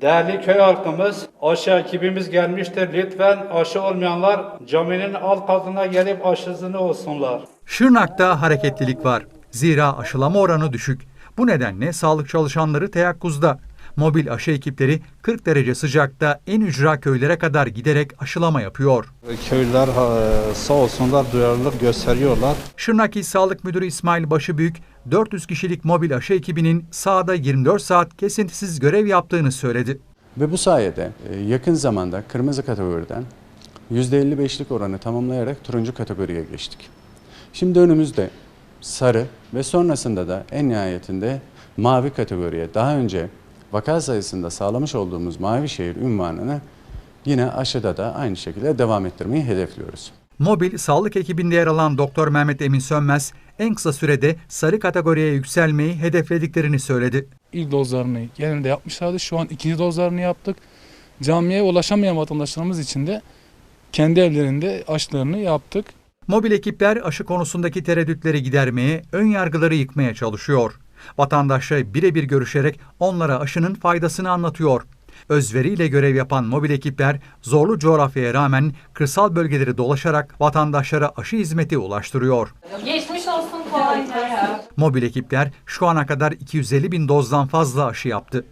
Değerli köy halkımız, aşı ekibimiz gelmiştir. Lütfen aşı olmayanlar caminin alt katına gelip aşısını olsunlar. Şırnak'ta hareketlilik var. Zira aşılama oranı düşük. Bu nedenle sağlık çalışanları teyakkuzda. Mobil aşı ekipleri 40 derece sıcakta en ücra köylere kadar giderek aşılama yapıyor. Köylüler sağ olsunlar duyarlılık gösteriyorlar. Şırnak İl Sağlık Müdürü İsmail Başıbüyük, 400 kişilik mobil aşı ekibinin sahada 24 saat kesintisiz görev yaptığını söyledi. Ve bu sayede e, yakın zamanda kırmızı kategoriden %55'lik oranı tamamlayarak turuncu kategoriye geçtik. Şimdi önümüzde sarı ve sonrasında da en nihayetinde mavi kategoriye daha önce vaka sayısında sağlamış olduğumuz mavi şehir ünvanını yine aşıda da aynı şekilde devam ettirmeyi hedefliyoruz. Mobil sağlık ekibinde yer alan Doktor Mehmet Emin Sönmez, en kısa sürede sarı kategoriye yükselmeyi hedeflediklerini söyledi. ilk dozlarını genelde yapmışlardı. Şu an ikinci dozlarını yaptık. Camiye ulaşamayan vatandaşlarımız için de kendi evlerinde aşılarını yaptık. Mobil ekipler aşı konusundaki tereddütleri gidermeye, ön yargıları yıkmaya çalışıyor. Vatandaşla birebir görüşerek onlara aşının faydasını anlatıyor. Özveriyle görev yapan mobil ekipler zorlu coğrafyaya rağmen kırsal bölgeleri dolaşarak vatandaşlara aşı hizmeti ulaştırıyor. Geçmiş olsun kolay gelsin. Mobil ekipler şu ana kadar 250 bin dozdan fazla aşı yaptı.